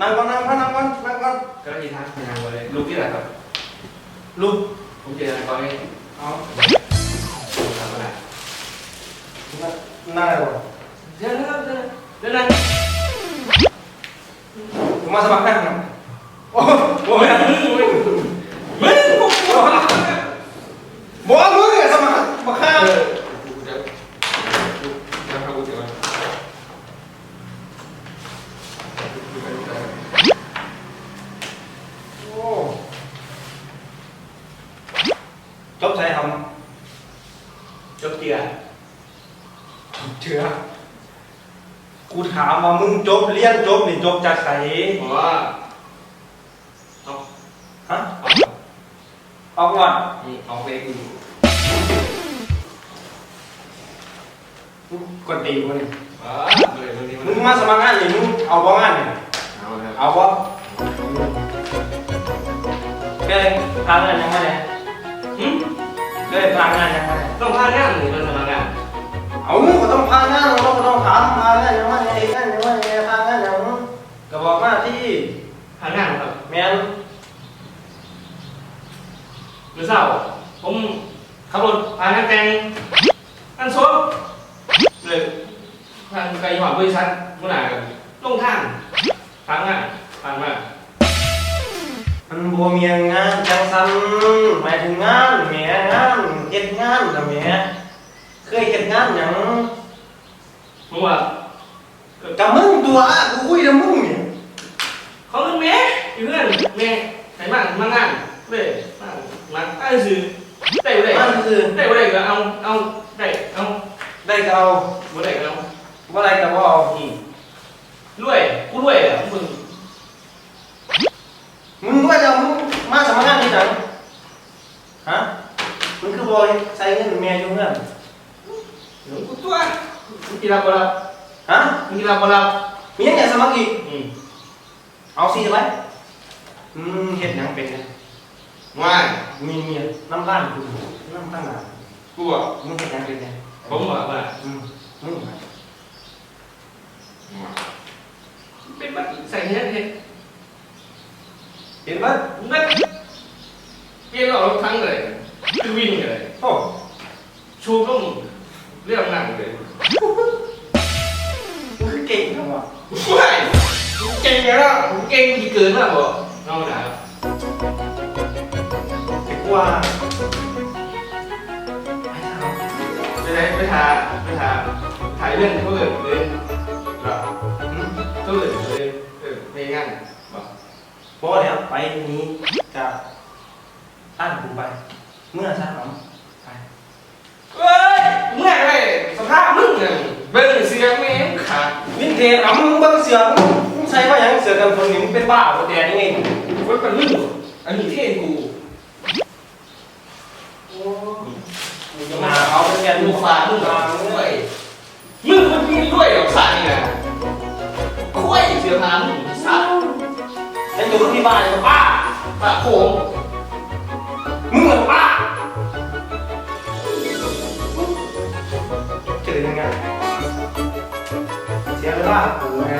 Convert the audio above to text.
นั่งก่อนนั่งก่อนนั่งก่อนนั่งก่อนก็ทีทางงานเลยลูกที่ไหนครับลูกผมเจอกันก่อนนี้เอาทำอะไรนั่งอะไรวะเดี๋ยวนะครับเดี๋ยวเดี๋ยวนะผมมาสมัครนั่งนะโอ้โหมึงมึงมึงมึงพวกกู บอกว่ามึงอะสมัครมาฆ่า เออเดี๋ยวเดี๋ยวเขาเดี๋ยว โอ้จบใส่ท จบเกียร์ำเชื่อกูถามว่ามึงจบเรียนจบนี่จบจากไหนผมว่าเอาฮะเอาออกก่อนเอาไปกูกดตีกูนี่อ่าเลยวันนี้มึงมาสมัครงานนี่มึงเอาบ่งานนี่เอาครับเอาบ่เคยพางานยังไงเนี่ยหืม เคยพางานยังไงเนี่ยต้องพางานหรือมาสมัครงานเอามึงก็ต้องพางานเราก็ต้องถามพางานยังไงไอ้งานยังไงเนี่ยพางานยังก็บอกมาที่พางานครับแม่นหรือเศร้าผมขับรถพางานแต่งอันซบเลยทางไกลหอดบริษัทเมื่อไหร่กันลงทางทางงานทางมามันบ่มีงานจังซันหมายถึงงานแหม่งานเฮ็ดงานล่ะแหม่เคยเฮ็ดงานหยัง ผมว่า กับมึงตัวกูคุยกับมึงเนี่ย เขาเป็นแม่อยู่เพื่อน แม่ไหนบ้างมางานเลยมามาไอ้ซื้อได้บ่ได้มันคือได้บ่ได้ก็เอาเอาได้เอาได้ก็เอาบ่ได้ก็เอาบ่ได้ก็บ่เอาอืมรวยกูรวยอะมึงมึงว่าจะมึงมาสมัครงานที่ไหนฮะมึงคือบ่ใส่เงินแม่อยู่เงินหนูกูตัวมึงกินรับบ่รับฮะมึงกินรับบ่รับมีหยังอยากสมัครอีกอืมเอาสิไป อืมเฮ็ดหยังเป็นเนี่ยง่ายมีเมียน้ำร้านกูน้ำข้างหน้ากูอะมึงเฮ็ดหยังเป็นเนี่ยผมว่าว่าอืมมึงเป็นบัตรใส่เฮ็ดเฮ็ดเห็นบ่นั่นเปลี่ยนออกรถทั้งเลยคือวิ่งเลยโอ้ชูก็เรื่องหนังเลยมึงคือเก่งจังวะไม่เก่งไงล่ะเก่งกี่เกินแล้วบ่เอา หนาไอ้กว่าไปไหนไปหาไปหาถ่ายเรื่องเขาเลยเลยหรออืมเขาเลยเลยเออในงานบอกบ่แล้วไปนี้กับท่านกูไป เมื่อซะหนอไปเอ้ยเมื่อไรสภาพมึงเนี่ยเบิ่งเสียงแม่งขาดวินเทจอะมึงเบิ่งเสือมึงมึงใส่ ว่าหยังเสือกันฝนนี่มึงเป็นบ้าบ่แต่ยังไงไว้เป็นมึงอันนี้เท่กูโอ้กูจะมาเอาเป็นแกนมึลูงกฟ้าฟ้ามึมึงงฟ้ามามึมึงงด้เลวยยมึงมันมีด้วยเหรอขาดนี่นะคุ้ยเสียพามึงสัตว์ไอ้ตัวที่บ้านเนี่ยบ้าปะโขงมึงเหรอบ้าเจอยังไงเสียเวลากูไง